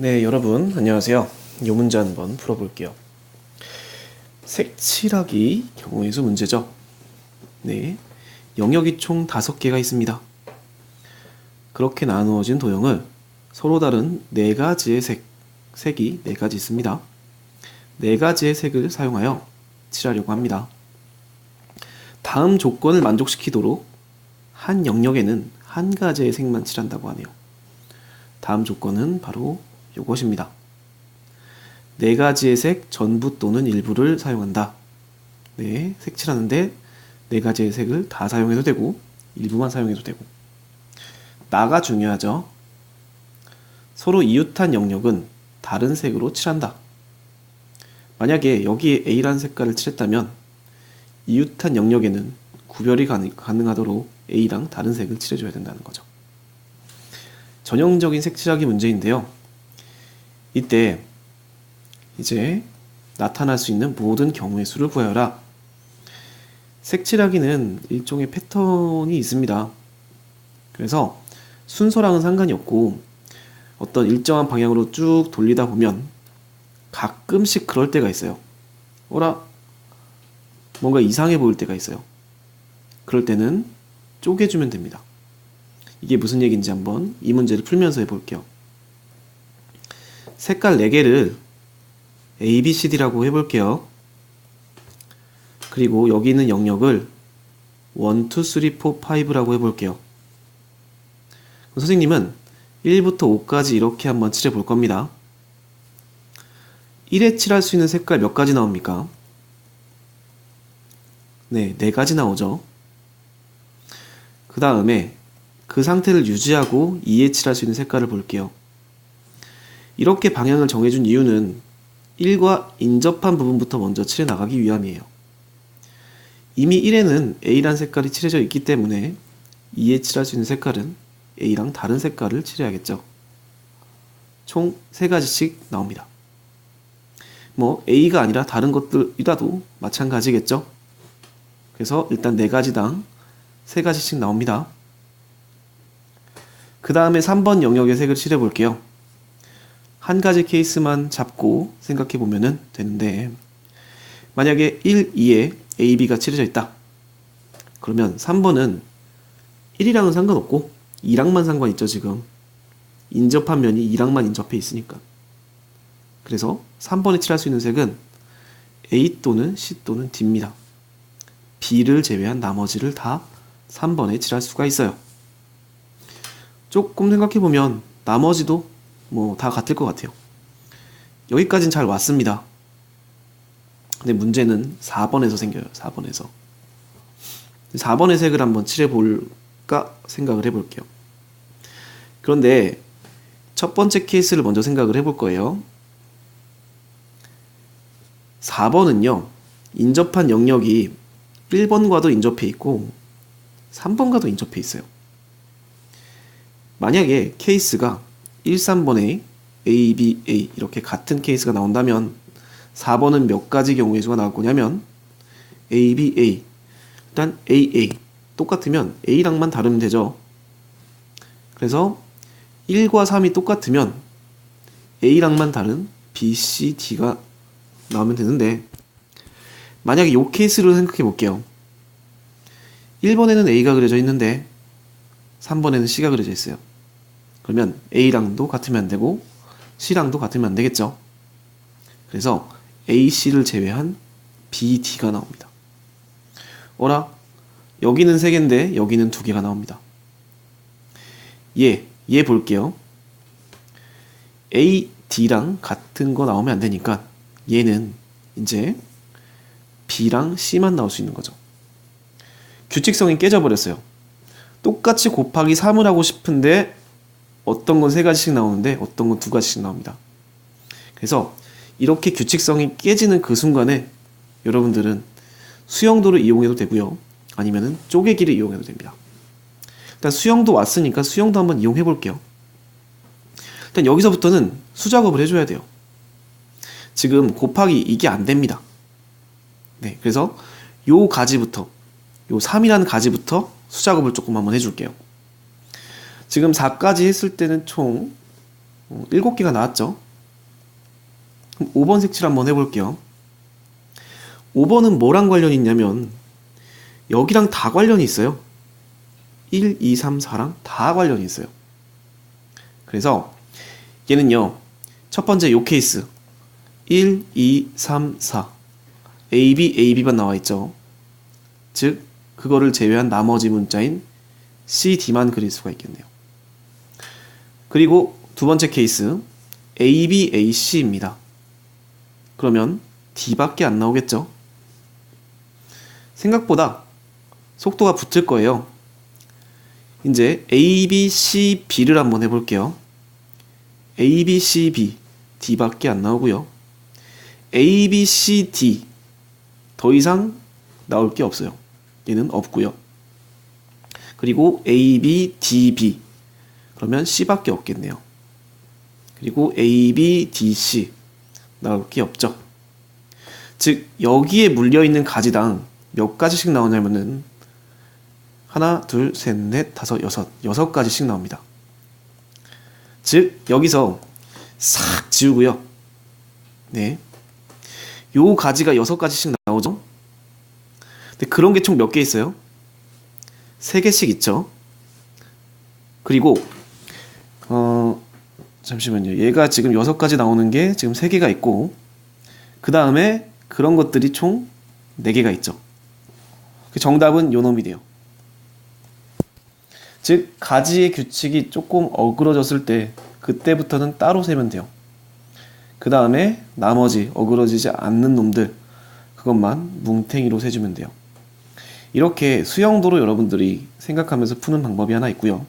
네, 여러분 안녕하세요. 요 문제 한번 풀어볼게요. 색칠하기 경우의 수 문제죠. 네, 영역이 총 다섯 개가 있습니다. 그렇게 나누어진 도형을 서로 다른 네 가지의 색, 색이 네 가지 있습니다. 네 가지의 색을 사용하여 칠하려고 합니다. 다음 조건을 만족시키도록 한 영역에는 한 가지의 색만 칠한다고 하네요. 다음 조건은 바로 이것입니다. 네 가지의 색 전부 또는 일부를 사용한다. 네, 색칠하는데 네 가지의 색을 다 사용해도 되고 일부만 사용해도 되고 나가 중요하죠. 서로 이웃한 영역은 다른 색으로 칠한다. 만약에 여기에 A라는 색깔을 칠했다면 이웃한 영역에는 구별이 가능, 가능하도록 A랑 다른 색을 칠해줘야 된다는 거죠. 전형적인 색칠하기 문제인데요. 이때 이제 나타날 수 있는 모든 경우의 수를 구하여라. 색칠하기는 일종의 패턴이 있습니다. 그래서 순서랑은 상관이 없고 어떤 일정한 방향으로 쭉 돌리다 보면 가끔씩 그럴 때가 있어요. 어라? 뭔가 이상해 보일 때가 있어요. 그럴 때는 쪼개주면 됩니다. 이게 무슨 얘기인지 한번 이 문제를 풀면서 해볼게요. 색깔 4개를 A, B, C, D라고 해볼게요. 그리고 여기 있는 영역을 1, 2, 3, 4, 5라고 해볼게요. 선생님은 1부터 5까지 이렇게 한번 칠해 볼 겁니다. 1에 칠할 수 있는 색깔 몇 가지 나옵니까? 네, 4가지 나오죠. 그 다음에 그 상태를 유지하고 2에 칠할 수 있는 색깔을 볼게요. 이렇게 방향을 정해준 이유는 1과 인접한 부분부터 먼저 칠해 나가기 위함이에요. 이미 1에는 A란 색깔이 칠해져 있기 때문에 2에 칠할 수 있는 색깔은 A랑 다른 색깔을 칠해야겠죠. 총 3가지씩 나옵니다. 뭐 A가 아니라 다른 것들이라도 마찬가지겠죠. 그래서 일단 4가지당 3가지씩 나옵니다. 그 다음에 3번 영역의 색을 칠해 볼게요. 한 가지 케이스만 잡고 생각해 보면 되는데 만약에 1, 2에 A, B가 칠해져 있다. 그러면 3번은 1이랑은 상관없고 2랑만 상관 있죠 지금 인접한 면이 2랑만 인접해 있으니까 그래서 3번에 칠할 수 있는 색은 A 또는 C 또는 D입니다. B를 제외한 나머지를 다 3번에 칠할 수가 있어요. 조금 생각해보면 나머지도 뭐 다 같을 것 같아요. 여기까지는 잘 왔습니다. 근데 문제는 4번에서 생겨요. 4번에서. 4번의 색을 한번 칠해볼까 생각을 해볼게요. 그런데 첫 번째 케이스를 먼저 생각을 해볼 거예요. 4번은요, 인접한 영역이 1번과도 인접해 있고 3번과도 인접해 있어요. 만약에 케이스가 1, 3번에 A, B, A 이렇게 같은 케이스가 나온다면 4번은 몇 가지 경우의 수가 나올 거냐면 A, B, A 일단 A, A 똑같으면 A랑만 다르면 되죠. 그래서 1과 3이 똑같으면 A랑만 다른 B, C, D가 나오면 되는데 만약에 이 케이스를 생각해 볼게요. 1번에는 A가 그려져 있는데 3번에는 C가 그려져 있어요. 그러면 A랑도 같으면 안 되고 C랑도 같으면 안 되겠죠. 그래서 A, C를 제외한 B, D가 나옵니다. 어라? 여기는 3개인데 여기는 2개가 나옵니다. 얘, 얘 볼게요. A, D랑 같은 거 나오면 안 되니까 얘는 이제 B랑 C만 나올 수 있는 거죠. 규칙성이 깨져버렸어요. 똑같이 곱하기 3을 하고 싶은데 어떤 건 세 가지씩 나오는데 어떤 건 두 가지씩 나옵니다. 그래서 이렇게 규칙성이 깨지는 그 순간에 여러분들은 수영도를 이용해도 되고요. 아니면은 쪼개기를 이용해도 됩니다. 일단 수영도 왔으니까 수영도 한번 이용해 볼게요. 일단 여기서부터는 수작업을 해줘야 돼요. 지금 곱하기 이게 안 됩니다. 네, 그래서 요 가지부터 요 3이라는 가지부터 수작업을 조금 한번 해줄게요. 지금 4까지 했을 때는 총 어, 7개가 나왔죠? 그럼 5번 색칠 한번 해볼게요. 5번은 뭐랑 관련이 있냐면 여기랑 다 관련이 있어요. 1, 2, 3, 4랑 다 관련이 있어요. 그래서 얘는요. 첫 번째 요 케이스 1, 2, 3, 4 A, B, A, B만 나와 있죠. 즉 그거를 제외한 나머지 문자인 C, D만 그릴 수가 있겠네요. 그리고 두 번째 케이스 A, B, A, C입니다. 그러면 D밖에 안 나오겠죠? 생각보다 속도가 붙을 거예요. 이제 A, B, C, B를 한번 해볼게요. A, B, C, B, D밖에 안 나오고요. A, B, C, D 더 이상 나올 게 없어요. 얘는 없고요. 그리고 A, B, D, B 그러면 C밖에 없겠네요. 그리고 A, B, D, C 나올 게 없죠. 즉 여기에 물려 있는 가지당 몇 가지씩 나오냐면은 하나, 둘, 셋, 넷, 다섯, 여섯, 여섯 가지씩 나옵니다. 즉 여기서 싹 지우고요. 네, 요 가지가 여섯 가지씩 나오죠. 근데 그런 게 총 몇 개 있어요? 세 개씩 있죠. 그리고 어 잠시만요. 얘가 지금 여섯 가지 나오는 게 지금 세 개가 있고 그 다음에 그런 것들이 총 네 개가 있죠. 그 정답은 요 놈이 돼요. 즉 가지의 규칙이 조금 어그러졌을 때 그때부터는 따로 세면 돼요. 그 다음에 나머지 어그러지지 않는 놈들 그것만 뭉탱이로 세주면 돼요. 이렇게 수영도로 여러분들이 생각하면서 푸는 방법이 하나 있고요.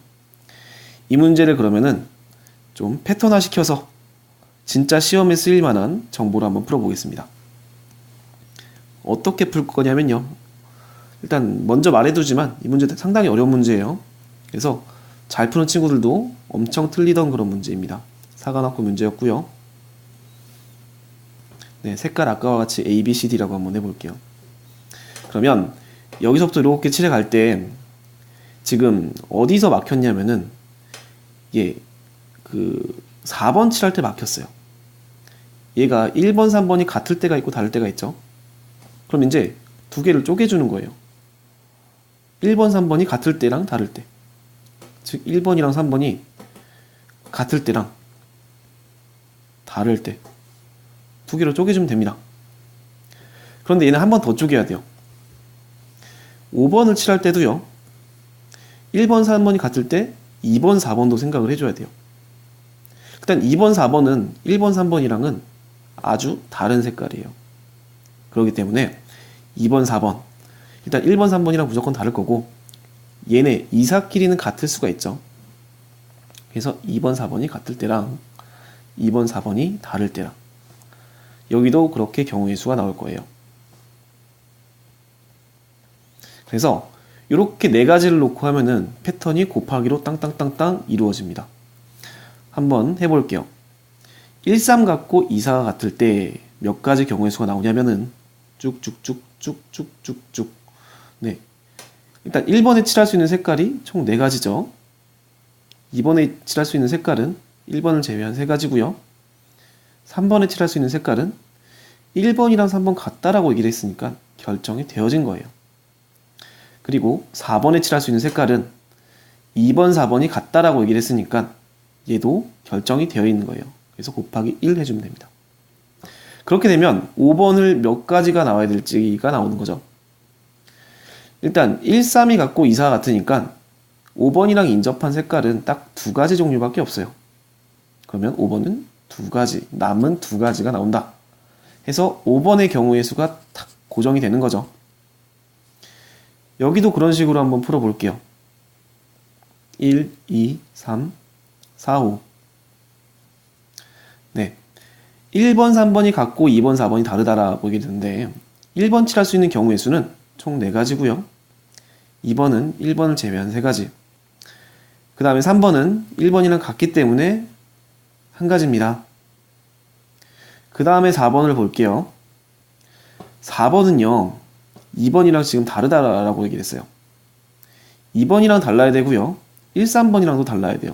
이 문제를 그러면은 좀 패턴화 시켜서 진짜 시험에 쓰일 만한 정보를 한번 풀어보겠습니다. 어떻게 풀 거냐면요. 일단 먼저 말해두지만 이 문제 상당히 어려운 문제예요. 그래서 잘 푸는 친구들도 엄청 틀리던 그런 문제입니다. 사관학교 문제였고요. 네, 색깔 아까와 같이 A, B, C, D라고 한번 해볼게요. 그러면 여기서부터 이렇게 칠해 갈 때 지금 어디서 막혔냐면은 예, 그 4번 칠할 때 막혔어요. 얘가 1번, 3번이 같을 때가 있고 다를 때가 있죠. 그럼 이제 두 개를 쪼개주는 거예요. 1번, 3번이 같을 때랑 다를 때. 즉, 1번이랑 3번이 같을 때랑 다를 때. 두 개로 쪼개주면 됩니다. 그런데 얘는 한 번 더 쪼개야 돼요. 5번을 칠할 때도요. 1번, 3번이 같을 때 2번, 4번도 생각을 해줘야 돼요. 일단 2번, 4번은 1번, 3번이랑은 아주 다른 색깔이에요. 그렇기 때문에 2번, 4번 일단 1번, 3번이랑 무조건 다를 거고 얘네 이사끼리는 같을 수가 있죠. 그래서 2번, 4번이 같을 때랑 2번, 4번이 다를 때랑 여기도 그렇게 경우의 수가 나올 거예요. 그래서 이렇게 네 가지를 놓고 하면은 패턴이 곱하기로 땅땅땅땅 이루어집니다. 한번 해볼게요. 1, 3 같고 2, 4가 같을 때 몇 가지 경우의 수가 나오냐면은 쭉쭉쭉쭉쭉쭉쭉 네. 일단 1번에 칠할 수 있는 색깔이 총 4가지죠. 2번에 칠할 수 있는 색깔은 1번을 제외한 3가지고요. 3번에 칠할 수 있는 색깔은 1번이랑 3번 같다라고 얘기를 했으니까 결정이 되어진 거예요. 그리고 4번에 칠할 수 있는 색깔은 2번, 4번이 같다라고 얘기를 했으니까 얘도 결정이 되어 있는 거예요. 그래서 곱하기 1 해주면 됩니다. 그렇게 되면 5번을 몇 가지가 나와야 될지가 나오는 거죠. 일단 1, 3이 같고 2, 4가 같으니까 5번이랑 인접한 색깔은 딱 두 가지 종류밖에 없어요. 그러면 5번은 두 가지, 남은 두 가지가 나온다. 해서 5번의 경우의 수가 딱 고정이 되는 거죠. 여기도 그런 식으로 한번 풀어볼게요. 1, 2, 3, 4, 5. 네. 1번, 3번이 같고 2번, 4번이 다르다라고 얘기 되는데 1번 칠할 수 있는 경우의 수는 총 4가지고요. 2번은 1번을 제외한 3가지. 그 다음에 3번은 1번이랑 같기 때문에 한 가지입니다. 그 다음에 4번을 볼게요. 4번은요. 2번이랑 지금 다르다라고 얘기를 했어요. 2번이랑 달라야 되고요. 1, 3번이랑도 달라야 돼요.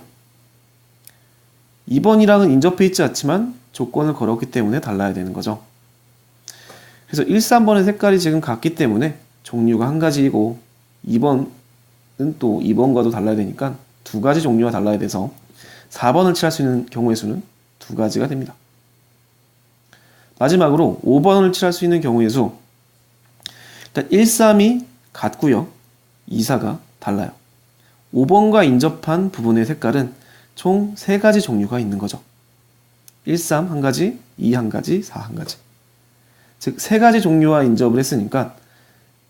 2번이랑은 인접해 있지 않지만 조건을 걸었기 때문에 달라야 되는 거죠. 그래서 1, 3번의 색깔이 지금 같기 때문에 종류가 한 가지이고 2번은 또 2번과도 달라야 되니까 두 가지 종류가 달라야 돼서 4번을 칠할 수 있는 경우의 수는 두 가지가 됩니다. 마지막으로 5번을 칠할 수 있는 경우의 수 일단 1, 3이 같고요. 2, 4가 달라요. 5번과 인접한 부분의 색깔은 총 3가지 종류가 있는 거죠. 1, 3 한 가지, 2 한 가지, 4 한 가지. 즉, 3가지 종류와 인접을 했으니까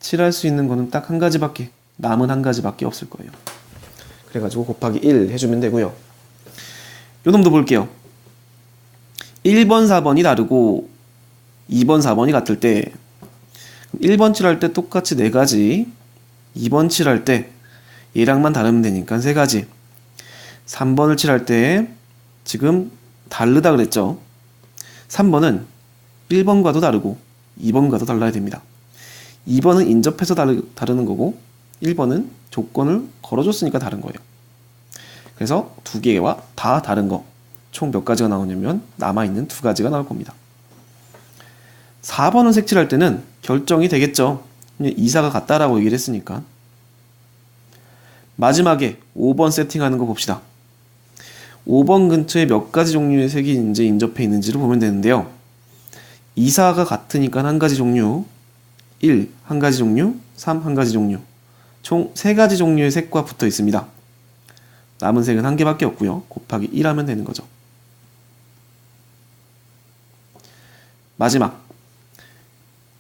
칠할 수 있는 거는 딱 한 가지밖에, 남은 한 가지밖에 없을 거예요. 그래가지고 곱하기 1 해주면 되고요. 요 놈도 볼게요. 1번, 4번이 다르고 2번, 4번이 같을 때 1번 칠할 때 똑같이 4가지 2번 칠할 때 얘랑만 다르면 되니까 3가지 3번을 칠할 때 지금 다르다 그랬죠 3번은 1번과도 다르고 2번과도 달라야 됩니다 2번은 인접해서 다르, 다르는 거고 1번은 조건을 걸어줬으니까 다른 거예요 그래서 두 개와 다 다른 거 총 몇 가지가 나오냐면 남아있는 두 가지가 나올 겁니다 4번을 색칠할 때는 결정이 되겠죠. 이사가 같다라고 얘기를 했으니까. 마지막에 5번 세팅하는 거 봅시다. 5번 근처에 몇 가지 종류의 색이 이제 인접해 있는지를 보면 되는데요. 이사가 같으니까 한 가지 종류, 1, 한 가지 종류, 3, 한 가지 종류. 총세 가지 종류의 색과 붙어 있습니다. 남은 색은 한 개밖에 없고요. 곱하기 1 하면 되는 거죠. 마지막.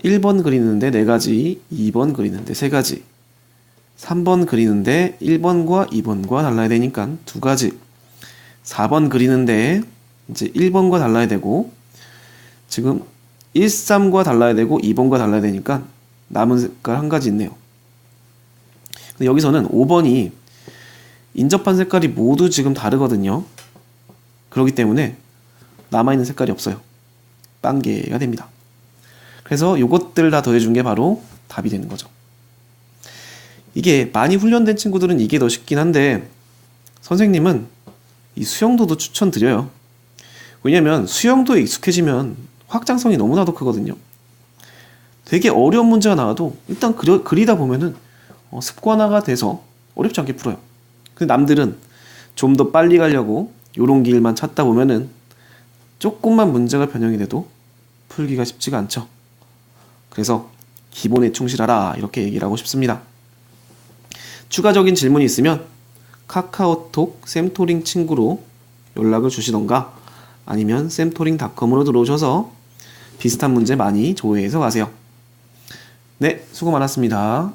1번 그리는데 4가지, 2번 그리는데 3가지, 3번 그리는데 1번과 2번과 달라야 되니까 2가지, 4번 그리는데 이제 1번과 달라야 되고, 지금 1, 3과 달라야 되고 2번과 달라야 되니까 남은 색깔 한 가지 있네요. 근데 여기서는 5번이 인접한 색깔이 모두 지금 다르거든요. 그렇기 때문에 남아있는 색깔이 없어요. 빵개가 됩니다. 그래서 요것들 다 더해준 게 바로 답이 되는 거죠. 이게 많이 훈련된 친구들은 이게 더 쉽긴 한데 선생님은 이 수영도도 추천드려요. 왜냐면 수영도에 익숙해지면 확장성이 너무나도 크거든요. 되게 어려운 문제가 나와도 일단 그려, 그리다 보면은 어, 습관화가 돼서 어렵지 않게 풀어요. 근데 남들은 좀 더 빨리 가려고 요런 길만 찾다 보면은 조금만 문제가 변형이 돼도 풀기가 쉽지가 않죠. 그래서 기본에 충실하라 이렇게 얘기를 하고 싶습니다. 추가적인 질문이 있으면 카카오톡 쌤토링 친구로 연락을 주시던가 아니면 쌤토링닷컴으로 들어오셔서 비슷한 문제 많이 조회해서 가세요. 네, 수고 많았습니다.